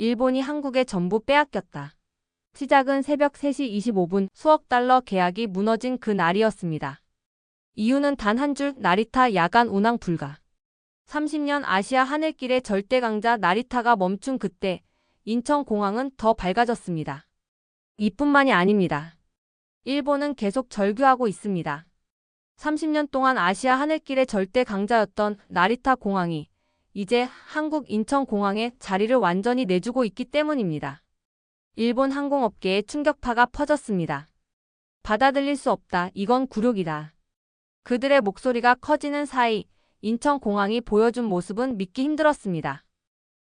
일본이 한국의 전부 빼앗겼다. 시작은 새벽 3시 25분 수억 달러 계약이 무너진 그 날이었습니다. 이유는 단 한 줄 나리타 야간 운항 불가. 30년 아시아 하늘길의 절대 강자 나리타가 멈춘 그때 인천공항은 더 밝아졌습니다. 이뿐만이 아닙니다. 일본은 계속 절규하고 있습니다. 30년 동안 아시아 하늘길의 절대 강자였던 나리타 공항이 이제 한국 인천공항에 자리를 완전히 내주고 있기 때문입니다. 일본 항공업계에 충격파가 퍼졌습니다. 받아들일 수 없다. 이건 굴욕이다. 그들의 목소리가 커지는 사이 인천공항이 보여준 모습은 믿기 힘들었습니다.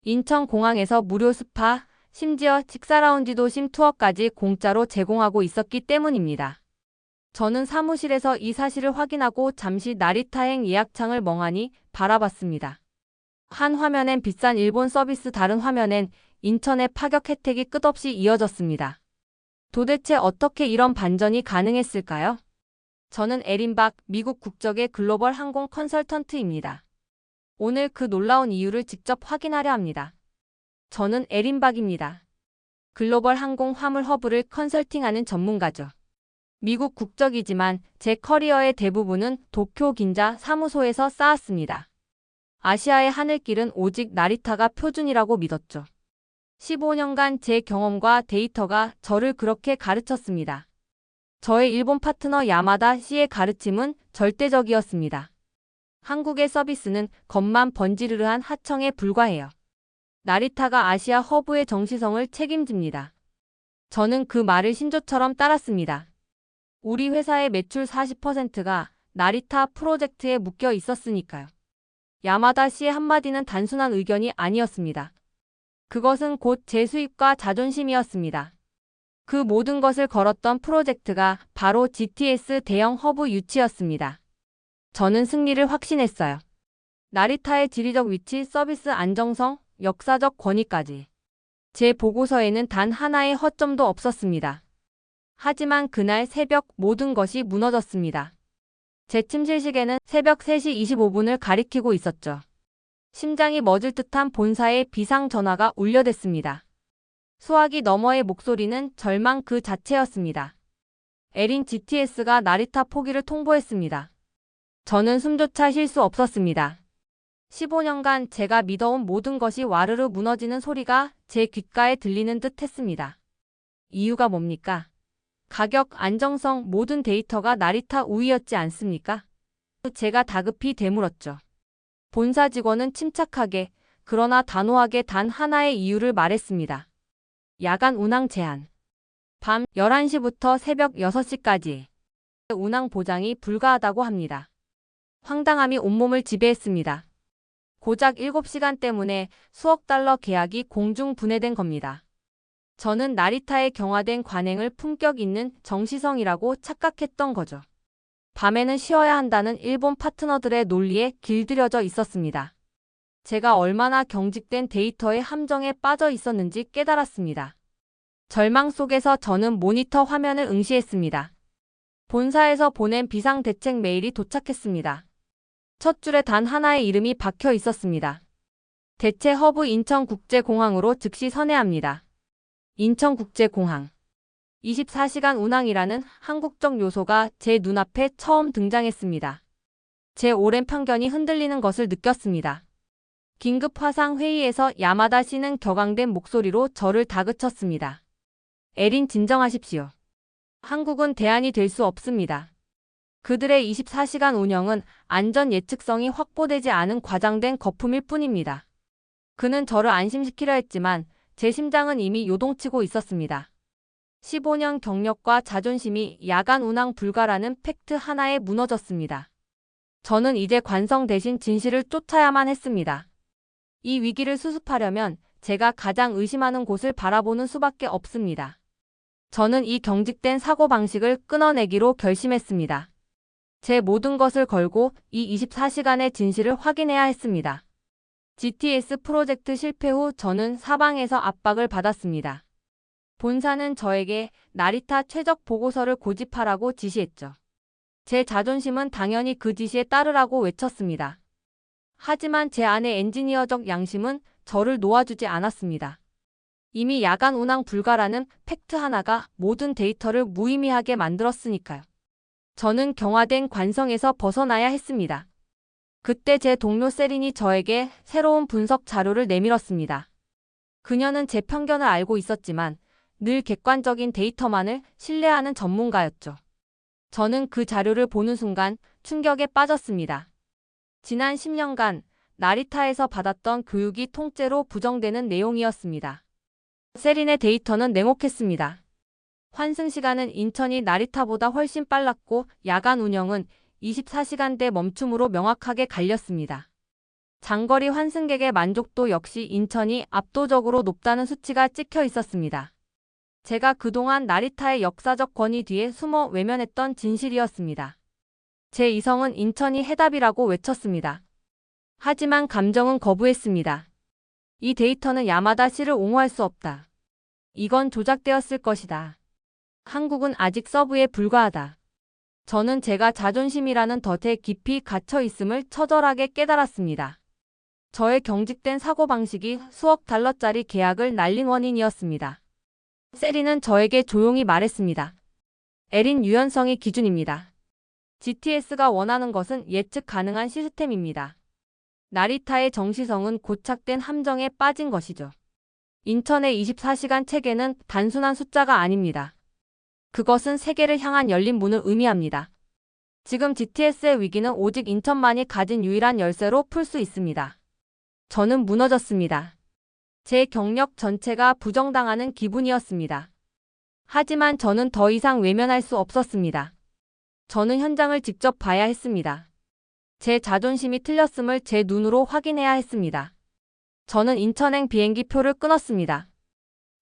인천공항에서 무료 스파, 심지어 식사라운지 도심 투어까지 공짜로 제공하고 있었기 때문입니다. 저는 사무실에서 이 사실을 확인하고 잠시 나리타행 예약창을 멍하니 바라봤습니다. 한 화면엔 비싼 일본 서비스 다른 화면엔 인천의 파격 혜택이 끝없이 이어졌습니다. 도대체 어떻게 이런 반전이 가능했을까요? 저는 에린박 미국 국적의 글로벌 항공 컨설턴트입니다. 오늘 그 놀라운 이유를 직접 확인하려 합니다. 저는 에린박입니다. 글로벌 항공 화물 허브를 컨설팅하는 전문가죠. 미국 국적이지만 제 커리어의 대부분은 도쿄 긴자 사무소에서 쌓았습니다. 아시아의 하늘길은 오직 나리타가 표준이라고 믿었죠. 15년간 제 경험과 데이터가 저를 그렇게 가르쳤습니다. 저의 일본 파트너 야마다 씨의 가르침은 절대적이었습니다. 한국의 서비스는 겉만 번지르르한 하청에 불과해요. 나리타가 아시아 허브의 정시성을 책임집니다. 저는 그 말을 신조처럼 따랐습니다. 우리 회사의 매출 40%가 나리타 프로젝트에 묶여 있었으니까요. 야마다 씨의 한마디는 단순한 의견이 아니었습니다. 그것은 곧 제 수입과 자존심이었습니다. 그 모든 것을 걸었던 프로젝트가 바로 GTS 대형 허브 유치였습니다. 저는 승리를 확신했어요. 나리타의 지리적 위치, 서비스 안정성, 역사적 권위까지. 제 보고서에는 단 하나의 허점도 없었습니다. 하지만 그날 새벽 모든 것이 무너졌습니다. 제 침실시계는 새벽 3시 25분을 가리키고 있었죠. 심장이 멎을 듯한 본사의 비상 전화가 울려댔습니다. 수화기 너머의 목소리는 절망 그 자체였습니다. 에린 GTS가 나리타 포기를 통보했습니다. 저는 숨조차 쉴 수 없었습니다. 15년간 제가 믿어온 모든 것이 와르르 무너지는 소리가 제 귓가에 들리는 듯 했습니다. 이유가 뭡니까? 가격, 안정성, 모든 데이터가 나리타 우위였지 않습니까? 제가 다급히 되물었죠. 본사 직원은 침착하게, 그러나 단호하게 단 하나의 이유를 말했습니다. 야간 운항 제한. 밤 11시부터 새벽 6시까지. 운항 보장이 불가하다고 합니다. 황당함이 온몸을 지배했습니다. 고작 7시간 때문에 수억 달러 계약이 공중 분해된 겁니다. 저는 나리타의 경화된 관행을 품격 있는 정시성이라고 착각했던 거죠. 밤에는 쉬어야 한다는 일본 파트너들의 논리에 길들여져 있었습니다. 제가 얼마나 경직된 데이터의 함정에 빠져 있었는지 깨달았습니다. 절망 속에서 저는 모니터 화면을 응시했습니다. 본사에서 보낸 비상대책 메일이 도착했습니다. 첫 줄에 단 하나의 이름이 박혀 있었습니다. 대체 허브 인천국제공항으로 즉시 선회합니다. 인천국제공항. 24시간 운항이라는 한국적 요소가 제 눈앞에 처음 등장했습니다. 제 오랜 편견이 흔들리는 것을 느꼈습니다. 긴급 화상 회의에서 야마다 씨는 격앙된 목소리로 저를 다그쳤습니다. 에린 진정하십시오. 한국은 대안이 될 수 없습니다. 그들의 24시간 운영은 안전 예측성이 확보되지 않은 과장된 거품일 뿐입니다. 그는 저를 안심시키려 했지만 제 심장은 이미 요동치고 있었습니다. 15년 경력과 자존심이 야간 운항 불가라는 팩트 하나에 무너졌습니다. 저는 이제 관성 대신 진실을 쫓아야만 했습니다. 이 위기를 수습하려면 제가 가장 의심하는 곳을 바라보는 수밖에 없습니다. 저는 이 경직된 사고방식을 끊어내기로 결심했습니다. 제 모든 것을 걸고 이 24시간의 진실을 확인해야 했습니다. GTS 프로젝트 실패 후 저는 사방에서 압박을 받았습니다. 본사는 저에게 나리타 최적 보고서를 고집하라고 지시했죠. 제 자존심은 당연히 그 지시에 따르라고 외쳤습니다. 하지만 제 안의 엔지니어적 양심은 저를 놓아주지 않았습니다. 이미 야간 운항 불가라는 팩트 하나가 모든 데이터를 무의미하게 만들었으니까요. 저는 경화된 관성에서 벗어나야 했습니다. 그때 제 동료 세린이 저에게 새로운 분석 자료를 내밀었습니다. 그녀는 제 편견을 알고 있었지만 늘 객관적인 데이터만을 신뢰하는 전문가였죠. 저는 그 자료를 보는 순간 충격에 빠졌습니다. 지난 10년간 나리타에서 받았던 교육이 통째로 부정되는 내용이었습니다. 세린의 데이터는 냉혹했습니다. 환승 시간은 인천이 나리타보다 훨씬 빨랐고 야간 운영은 24시간대 멈춤으로 명확하게 갈렸습니다. 장거리 환승객의 만족도 역시 인천이 압도적으로 높다는 수치가 찍혀 있었습니다. 제가 그동안 나리타의 역사적 권위 뒤에 숨어 외면했던 진실이었습니다. 제 이성은 인천이 해답이라고 외쳤습니다. 하지만 감정은 거부했습니다. 이 데이터는 야마다 씨를 옹호할 수 없다. 이건 조작되었을 것이다. 한국은 아직 서브에 불과하다. 저는 제가 자존심이라는 덫에 깊이 갇혀 있음을 처절하게 깨달았습니다. 저의 경직된 사고방식이 수억 달러짜리 계약을 날린 원인이었습니다. 세리는 저에게 조용히 말했습니다. 에린 유연성이 기준입니다. GTS가 원하는 것은 예측 가능한 시스템입니다. 나리타의 정시성은 고착된 함정에 빠진 것이죠. 인천의 24시간 체계는 단순한 숫자가 아닙니다. 그것은 세계를 향한 열린 문을 의미합니다. 지금 GTS의 위기는 오직 인천만이 가진 유일한 열쇠로 풀 수 있습니다. 저는 무너졌습니다. 제 경력 전체가 부정당하는 기분이었습니다. 하지만 저는 더 이상 외면할 수 없었습니다. 저는 현장을 직접 봐야 했습니다. 제 자존심이 틀렸음을 제 눈으로 확인해야 했습니다. 저는 인천행 비행기 표를 끊었습니다.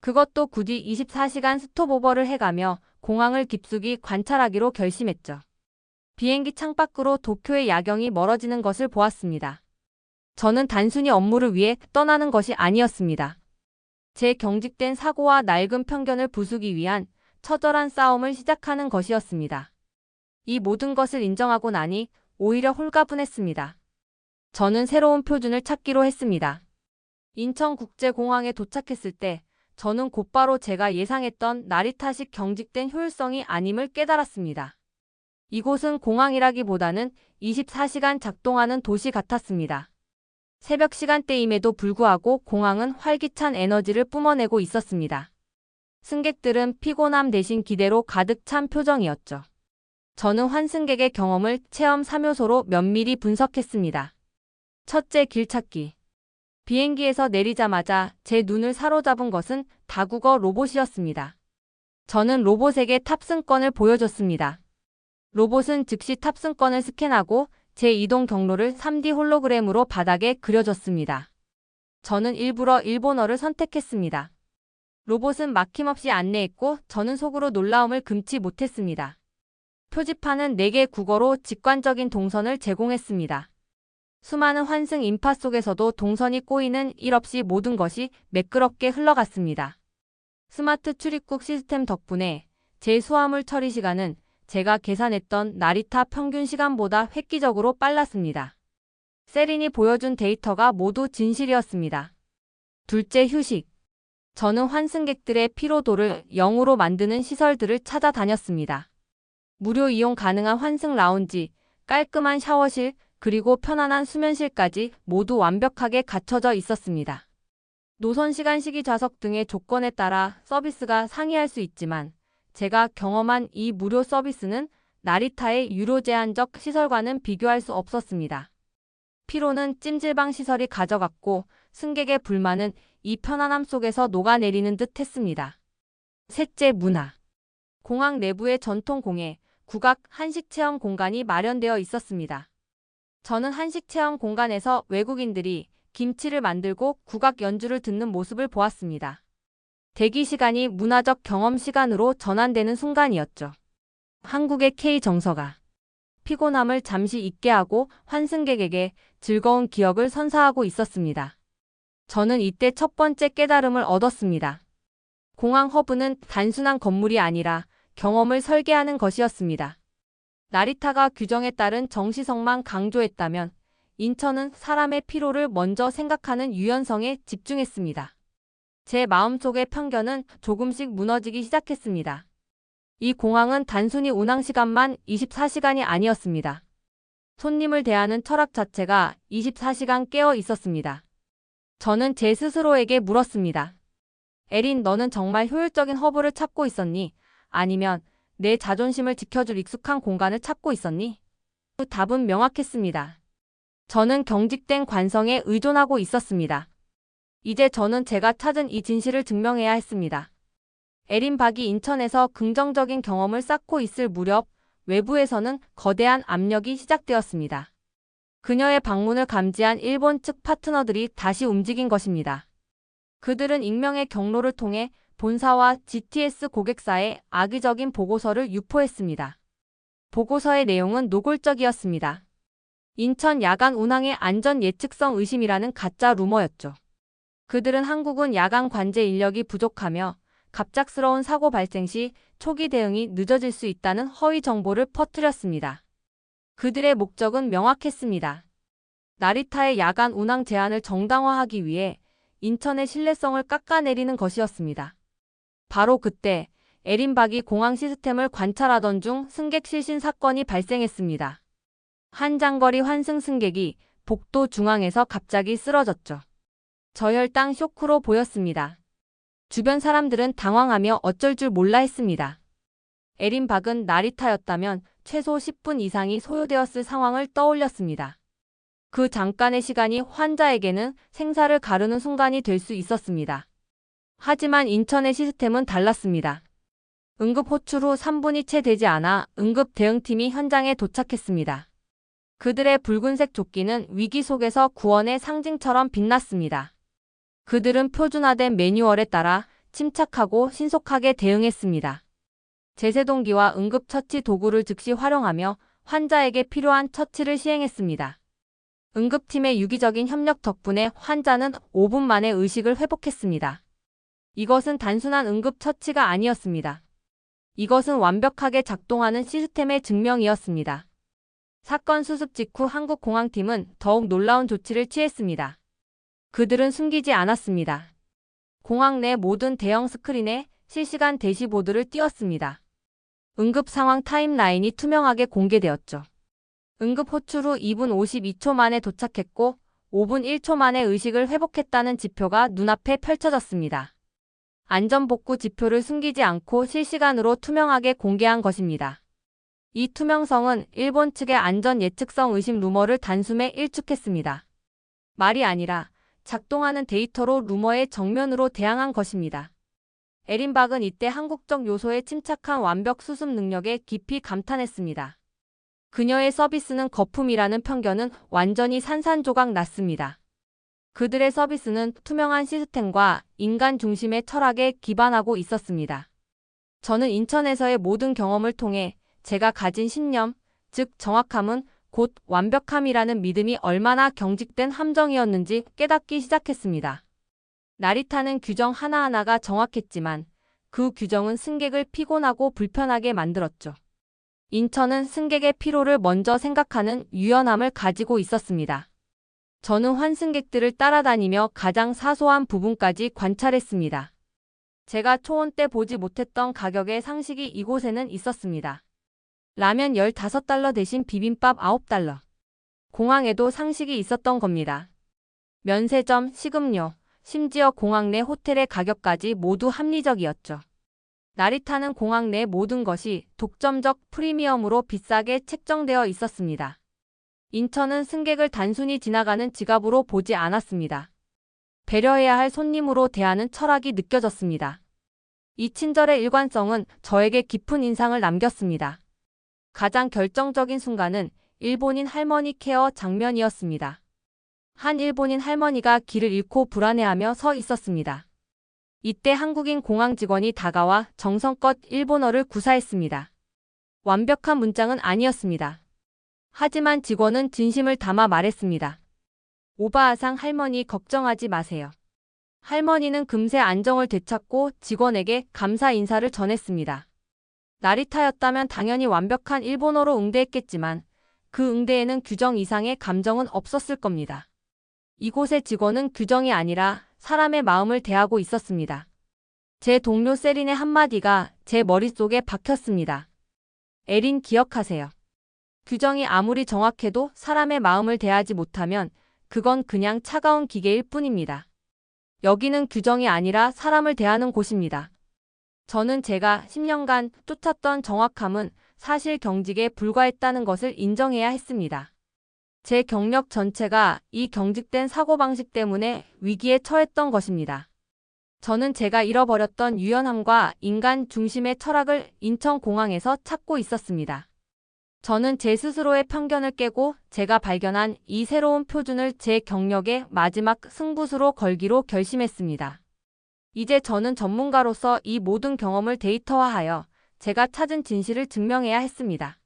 그것도 굳이 24시간 스톱오버를 해가며 공항을 깊숙이 관찰하기로 결심했죠. 비행기 창밖으로 도쿄의 야경이 멀어지는 것을 보았습니다. 저는 단순히 업무를 위해 떠나는 것이 아니었습니다. 제 경직된 사고와 낡은 편견을 부수기 위한 처절한 싸움을 시작하는 것이었습니다. 이 모든 것을 인정하고 나니 오히려 홀가분했습니다. 저는 새로운 표준을 찾기로 했습니다. 인천국제공항에 도착했을 때 저는 곧바로 제가 예상했던 나리타식 경직된 효율성이 아님을 깨달았습니다. 이곳은 공항이라기보다는 24시간 작동하는 도시 같았습니다. 새벽 시간대임에도 불구하고 공항은 활기찬 에너지를 뿜어내고 있었습니다. 승객들은 피곤함 대신 기대로 가득 찬 표정이었죠. 저는 환승객의 경험을 체험 3요소로 면밀히 분석했습니다. 첫째 길찾기. 비행기에서 내리자마자 제 눈을 사로잡은 것은 다국어 로봇이었습니다. 저는 로봇에게 탑승권을 보여줬습니다. 로봇은 즉시 탑승권을 스캔하고 제 이동 경로를 3D 홀로그램으로 바닥에 그려줬습니다. 저는 일부러 일본어를 선택했습니다. 로봇은 막힘없이 안내했고 저는 속으로 놀라움을 금치 못했습니다. 표지판은 4개 국어로 직관적인 동선을 제공했습니다. 수많은 환승 인파 속에서도 동선이 꼬이는 일 없이 모든 것이 매끄럽게 흘러갔습니다. 스마트 출입국 시스템 덕분에 제 수화물 처리 시간은 제가 계산했던 나리타 평균 시간보다 획기적으로 빨랐습니다. 세린이 보여준 데이터가 모두 진실이었습니다. 둘째 휴식. 저는 환승객들의 피로도를 0으로 만드는 시설들을 찾아다녔습니다. 무료 이용 가능한 환승 라운지, 깔끔한 샤워실, 그리고 편안한 수면실까지 모두 완벽하게 갖춰져 있었습니다. 노선 시간 시기 좌석 등의 조건에 따라 서비스가 상이할 수 있지만 제가 경험한 이 무료 서비스는 나리타의 유료 제한적 시설과는 비교할 수 없었습니다. 피로는 찜질방 시설이 가져갔고 승객의 불만은 이 편안함 속에서 녹아내리는 듯 했습니다. 셋째 문화. 공항 내부의 전통 공예, 국악 한식 체험 공간이 마련되어 있었습니다. 저는 한식 체험 공간에서 외국인들이 김치를 만들고 국악 연주를 듣는 모습을 보았습니다. 대기 시간이 문화적 경험 시간으로 전환되는 순간이었죠. 한국의 K 정서가 피곤함을 잠시 잊게 하고 환승객에게 즐거운 기억을 선사하고 있었습니다. 저는 이때 첫 번째 깨달음을 얻었습니다. 공항 허브는 단순한 건물이 아니라 경험을 설계하는 것이었습니다. 나리타가 규정에 따른 정시성만 강조했다면 인천은 사람의 피로를 먼저 생각하는 유연성에 집중했습니다. 제 마음속의 편견은 조금씩 무너지기 시작했습니다. 이 공항은 단순히 운항 시간만 24시간이 아니었습니다. 손님을 대하는 철학 자체가 24시간 깨어 있었습니다. 저는 제 스스로에게 물었습니다. 에린, 너는 정말 효율적인 허브를 찾고 있었니? 아니면 내 자존심을 지켜줄 익숙한 공간을 찾고 있었니? 그 답은 명확했습니다. 저는 경직된 관성에 의존하고 있었습니다. 이제 저는 제가 찾은 이 진실을 증명해야 했습니다. 에린 박이 인천에서 긍정적인 경험을 쌓고 있을 무렵 외부에서는 거대한 압력이 시작되었습니다. 그녀의 방문을 감지한 일본 측 파트너들이 다시 움직인 것입니다. 그들은 익명의 경로를 통해 본사와 GTS 고객사에 악의적인 보고서를 유포했습니다. 보고서의 내용은 노골적이었습니다. 인천 야간 운항의 안전 예측성 의심이라는 가짜 루머였죠. 그들은 한국은 야간 관제 인력이 부족하며 갑작스러운 사고 발생 시 초기 대응이 늦어질 수 있다는 허위 정보를 퍼뜨렸습니다. 그들의 목적은 명확했습니다. 나리타의 야간 운항 제한을 정당화하기 위해 인천의 신뢰성을 깎아내리는 것이었습니다. 바로 그때 에린박이 공항 시스템을 관찰하던 중 승객 실신 사건이 발생했습니다. 한 장거리 환승 승객이 복도 중앙에서 갑자기 쓰러졌죠. 저혈당 쇼크로 보였습니다. 주변 사람들은 당황하며 어쩔 줄 몰라 했습니다. 에린박은 나리타였다면 최소 10분 이상이 소요되었을 상황을 떠올렸습니다. 그 잠깐의 시간이 환자에게는 생사를 가르는 순간이 될 수 있었습니다. 하지만 인천의 시스템은 달랐습니다. 응급 호출 후 3분이 채 되지 않아 응급 대응팀이 현장에 도착했습니다. 그들의 붉은색 조끼는 위기 속에서 구원의 상징처럼 빛났습니다. 그들은 표준화된 매뉴얼에 따라 침착하고 신속하게 대응했습니다. 제세동기와 응급처치 도구를 즉시 활용하며 환자에게 필요한 처치를 시행했습니다. 응급팀의 유기적인 협력 덕분에 환자는 5분 만에 의식을 회복했습니다. 이것은 단순한 응급처치가 아니었습니다. 이것은 완벽하게 작동하는 시스템의 증명이었습니다. 사건 수습 직후 한국공항팀은 더욱 놀라운 조치를 취했습니다. 그들은 숨기지 않았습니다. 공항 내 모든 대형 스크린에 실시간 대시보드를 띄웠습니다. 응급 상황 타임라인이 투명하게 공개되었죠. 응급 호출 후 2분 52초 만에 도착했고 5분 1초 만에 의식을 회복했다는 지표가 눈앞에 펼쳐졌습니다. 안전복구 지표를 숨기지 않고 실시간으로 투명하게 공개한 것입니다. 이 투명성은 일본 측의 안전 예측성 의심 루머를 단숨에 일축했습니다. 말이 아니라 작동하는 데이터로 루머에 정면으로 대항한 것입니다. 에린박은 이때 한국적 요소의 침착한 완벽 수습 능력에 깊이 감탄했습니다. 그녀의 서비스는 거품이라는 편견은 완전히 산산조각 났습니다. 그들의 서비스는 투명한 시스템과 인간 중심의 철학에 기반하고 있었습니다. 저는 인천에서의 모든 경험을 통해 제가 가진 신념, 즉 정확함은 곧 완벽함이라는 믿음이 얼마나 경직된 함정이었는지 깨닫기 시작했습니다. 나리타는 규정 하나하나가 정확했지만 그 규정은 승객을 피곤하고 불편하게 만들었죠. 인천은 승객의 피로를 먼저 생각하는 유연함을 가지고 있었습니다. 저는 환승객들을 따라다니며 가장 사소한 부분까지 관찰했습니다. 제가 초원 때 보지 못했던 가격의 상식이 이곳에는 있었습니다. 라면 15달러 대신 비빔밥 9달러. 공항에도 상식이 있었던 겁니다. 면세점, 식음료, 심지어 공항 내 호텔의 가격까지 모두 합리적이었죠. 나리타는 공항 내 모든 것이 독점적 프리미엄으로 비싸게 책정되어 있었습니다. 인천은 승객을 단순히 지나가는 지갑으로 보지 않았습니다. 배려해야 할 손님으로 대하는 철학이 느껴졌습니다. 이 친절의 일관성은 저에게 깊은 인상을 남겼습니다. 가장 결정적인 순간은 일본인 할머니 케어 장면이었습니다. 한 일본인 할머니가 길을 잃고 불안해하며 서 있었습니다. 이때 한국인 공항 직원이 다가와 정성껏 일본어를 구사했습니다. 완벽한 문장은 아니었습니다. 하지만 직원은 진심을 담아 말했습니다. 오바아상 할머니 걱정하지 마세요. 할머니는 금세 안정을 되찾고 직원에게 감사 인사를 전했습니다. 나리타였다면 당연히 완벽한 일본어로 응대했겠지만 그 응대에는 규정 이상의 감정은 없었을 겁니다. 이곳의 직원은 규정이 아니라 사람의 마음을 대하고 있었습니다. 제 동료 세린의 한마디가 제 머릿속에 박혔습니다. 에린 기억하세요. 규정이 아무리 정확해도 사람의 마음을 대하지 못하면 그건 그냥 차가운 기계일 뿐입니다. 여기는 규정이 아니라 사람을 대하는 곳입니다. 저는 제가 10년간 쫓았던 정확함은 사실 경직에 불과했다는 것을 인정해야 했습니다. 제 경력 전체가 이 경직된 사고방식 때문에 위기에 처했던 것입니다. 저는 제가 잃어버렸던 유연함과 인간 중심의 철학을 인천공항에서 찾고 있었습니다. 저는 제 스스로의 편견을 깨고 제가 발견한 이 새로운 표준을 제 경력의 마지막 승부수로 걸기로 결심했습니다. 이제 저는 전문가로서 이 모든 경험을 데이터화하여 제가 찾은 진실을 증명해야 했습니다.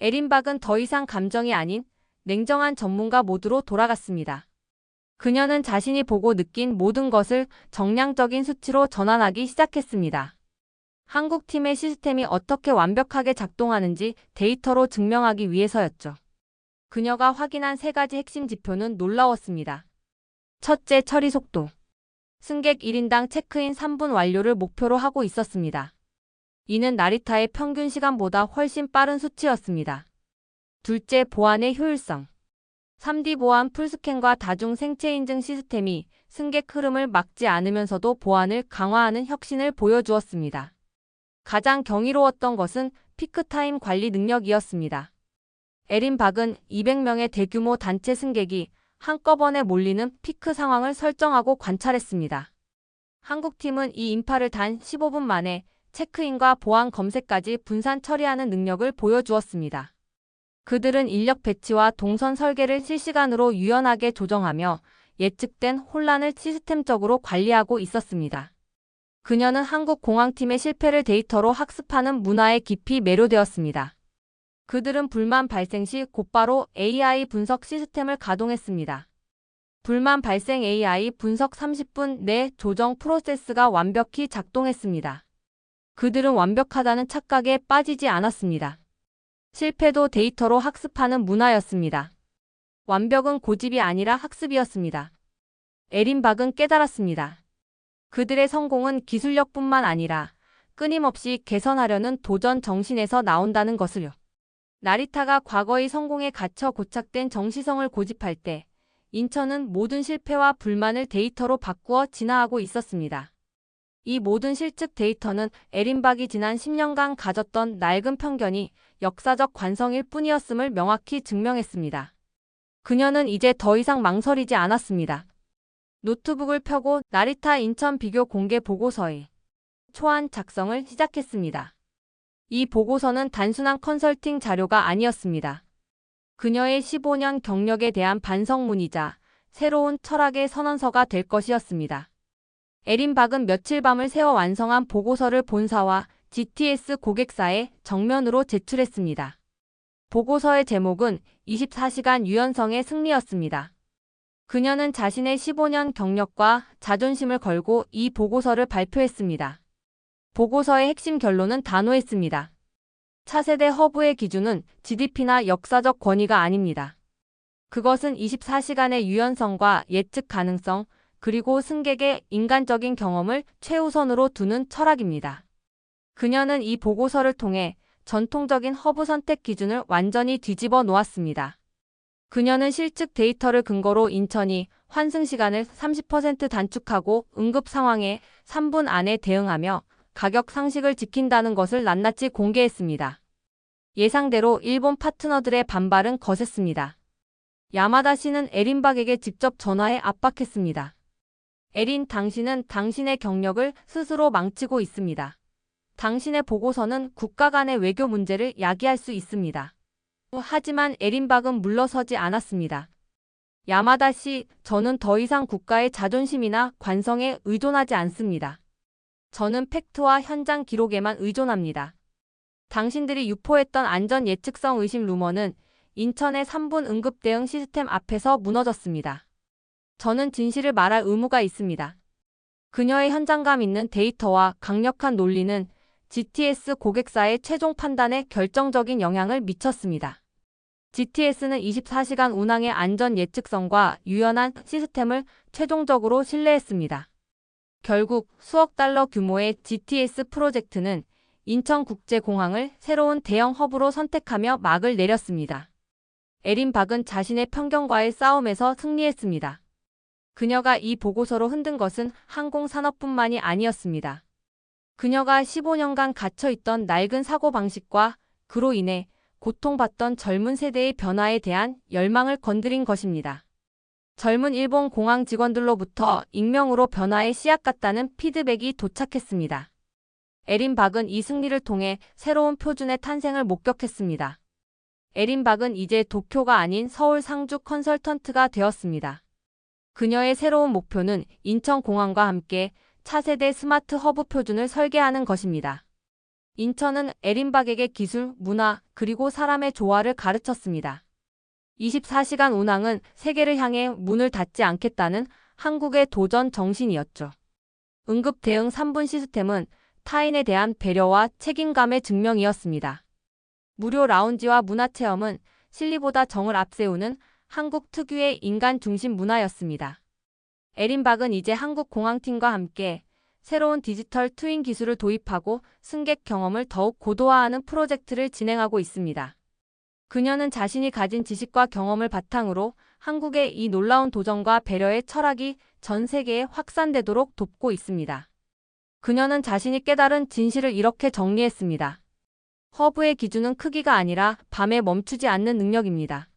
에린박은 더 이상 감정이 아닌 냉정한 전문가 모드로 돌아갔습니다. 그녀는 자신이 보고 느낀 모든 것을 정량적인 수치로 전환하기 시작했습니다. 한국 팀의 시스템이 어떻게 완벽하게 작동하는지 데이터로 증명하기 위해서였죠. 그녀가 확인한 세 가지 핵심 지표는 놀라웠습니다. 첫째, 처리 속도. 승객 1인당 체크인 3분 완료를 목표로 하고 있었습니다. 이는 나리타의 평균 시간보다 훨씬 빠른 수치였습니다. 둘째, 보안의 효율성. 3D 보안 풀스캔과 다중 생체 인증 시스템이 승객 흐름을 막지 않으면서도 보안을 강화하는 혁신을 보여주었습니다. 가장 경이로웠던 것은 피크타임 관리 능력이었습니다. 에린 박은 200명의 대규모 단체 승객이 한꺼번에 몰리는 피크 상황을 설정하고 관찰했습니다. 한국팀은 이 인파를 단 15분 만에 체크인과 보안 검색까지 분산 처리하는 능력을 보여주었습니다. 그들은 인력 배치와 동선 설계를 실시간으로 유연하게 조정하며 예측된 혼란을 시스템적으로 관리하고 있었습니다. 그녀는 한국 공항팀의 실패를 데이터로 학습하는 문화에 깊이 매료되었습니다. 그들은 불만 발생 시 곧바로 AI 분석 시스템을 가동했습니다. 불만 발생 AI 분석 30분 내 조정 프로세스가 완벽히 작동했습니다. 그들은 완벽하다는 착각에 빠지지 않았습니다. 실패도 데이터로 학습하는 문화였습니다. 완벽은 고집이 아니라 학습이었습니다. 에린박은 깨달았습니다. 그들의 성공은 기술력뿐만 아니라 끊임없이 개선하려는 도전 정신에서 나온다는 것을요. 나리타가 과거의 성공에 갇혀 고착된 정시성을 고집할 때 인천은 모든 실패와 불만을 데이터로 바꾸어 진화하고 있었습니다. 이 모든 실측 데이터는 에린박이 지난 10년간 가졌던 낡은 편견이 역사적 관성일 뿐이었음을 명확히 증명했습니다. 그녀는 이제 더 이상 망설이지 않았습니다. 노트북을 펴고 나리타 인천 비교 공개 보고서의 초안 작성을 시작했습니다. 이 보고서는 단순한 컨설팅 자료가 아니었습니다. 그녀의 15년 경력에 대한 반성문이자 새로운 철학의 선언서가 될 것이었습니다. 에린 박은 며칠 밤을 새워 완성한 보고서를 본사와 GTS 고객사에 정면으로 제출했습니다. 보고서의 제목은 24시간 유연성의 승리였습니다. 그녀는 자신의 15년 경력과 자존심을 걸고 이 보고서를 발표했습니다. 보고서의 핵심 결론은 단호했습니다. 차세대 허브의 기준은 GDP나 역사적 권위가 아닙니다. 그것은 24시간의 유연성과 예측 가능성, 그리고 승객의 인간적인 경험을 최우선으로 두는 철학입니다. 그녀는 이 보고서를 통해 전통적인 허브 선택 기준을 완전히 뒤집어 놓았습니다. 그녀는 실측 데이터를 근거로 인천이 환승 시간을 30% 단축하고 응급 상황에 3분 안에 대응하며 가격 상식을 지킨다는 것을 낱낱이 공개했습니다. 예상대로 일본 파트너들의 반발은 거셌습니다. 야마다 씨는 에린박에게 직접 전화해 압박했습니다. 에린 당신은 당신의 경력을 스스로 망치고 있습니다. 당신의 보고서는 국가 간의 외교 문제를 야기할 수 있습니다. 하지만 에린박은 물러서지 않았습니다. 야마다 씨, 저는 더 이상 국가의 자존심이나 관성에 의존하지 않습니다. 저는 팩트와 현장 기록에만 의존합니다. 당신들이 유포했던 안전 예측성 의심 루머는 인천의 3분 응급 대응 시스템 앞에서 무너졌습니다. 저는 진실을 말할 의무가 있습니다. 그녀의 현장감 있는 데이터와 강력한 논리는 GTS 고객사의 최종 판단에 결정적인 영향을 미쳤습니다. GTS는 24시간 운항의 안전 예측성과 유연한 시스템을 최종적으로 신뢰했습니다. 결국 수억 달러 규모의 GTS 프로젝트는 인천국제공항을 새로운 대형 허브로 선택하며 막을 내렸습니다. 에린 박은 자신의 편견과의 싸움에서 승리했습니다. 그녀가 이 보고서로 흔든 것은 항공산업뿐만이 아니었습니다. 그녀가 15년간 갇혀있던 낡은 사고방식과 그로 인해 고통받던 젊은 세대의 변화에 대한 열망을 건드린 것입니다. 젊은 일본 공항 직원들로부터 익명으로 변화의 씨앗 같다는 피드백이 도착했습니다. 에린 박은 이 승리를 통해 새로운 표준의 탄생을 목격했습니다. 에린 박은 이제 도쿄가 아닌 서울 상주 컨설턴트가 되었습니다. 그녀의 새로운 목표는 인천공항과 함께 차세대 스마트 허브 표준을 설계하는 것입니다. 인천은 에린박에게 기술, 문화, 그리고 사람의 조화를 가르쳤습니다. 24시간 운항은 세계를 향해 문을 닫지 않겠다는 한국의 도전 정신이었죠. 응급 대응 3분 시스템은 타인에 대한 배려와 책임감의 증명이었습니다. 무료 라운지와 문화체험은 실리보다 정을 앞세우는 한국 특유의 인간 중심 문화였습니다. 에린박은 이제 한국 공항팀과 함께 새로운 디지털 트윈 기술을 도입하고 승객 경험을 더욱 고도화하는 프로젝트를 진행하고 있습니다. 그녀는 자신이 가진 지식과 경험을 바탕으로 한국의 이 놀라운 도전과 배려의 철학이 전 세계에 확산되도록 돕고 있습니다. 그녀는 자신이 깨달은 진실을 이렇게 정리했습니다. 허브의 기준은 크기가 아니라 밤에 멈추지 않는 능력입니다.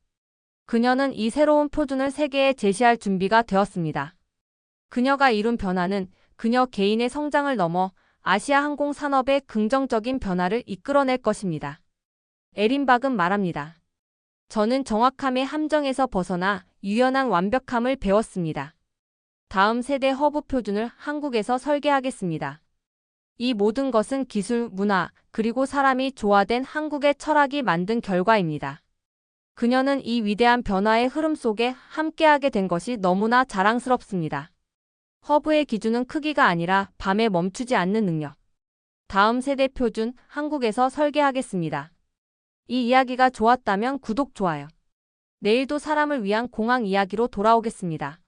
그녀는 이 새로운 표준을 세계에 제시할 준비가 되었습니다. 그녀가 이룬 변화는 그녀 개인의 성장을 넘어 아시아 항공 산업의 긍정적인 변화를 이끌어낼 것입니다. 에린박은 말합니다. 저는 정확함의 함정에서 벗어나 유연한 완벽함을 배웠습니다. 다음 세대 허브 표준을 한국에서 설계하겠습니다. 이 모든 것은 기술, 문화, 그리고 사람이 조화된 한국의 철학이 만든 결과입니다. 그녀는 이 위대한 변화의 흐름 속에 함께하게 된 것이 너무나 자랑스럽습니다. 허브의 기준은 크기가 아니라 밤에 멈추지 않는 능력. 다음 세대 표준 한국에서 설계하겠습니다. 이 이야기가 좋았다면 구독, 좋아요. 내일도 사람을 위한 공항 이야기로 돌아오겠습니다.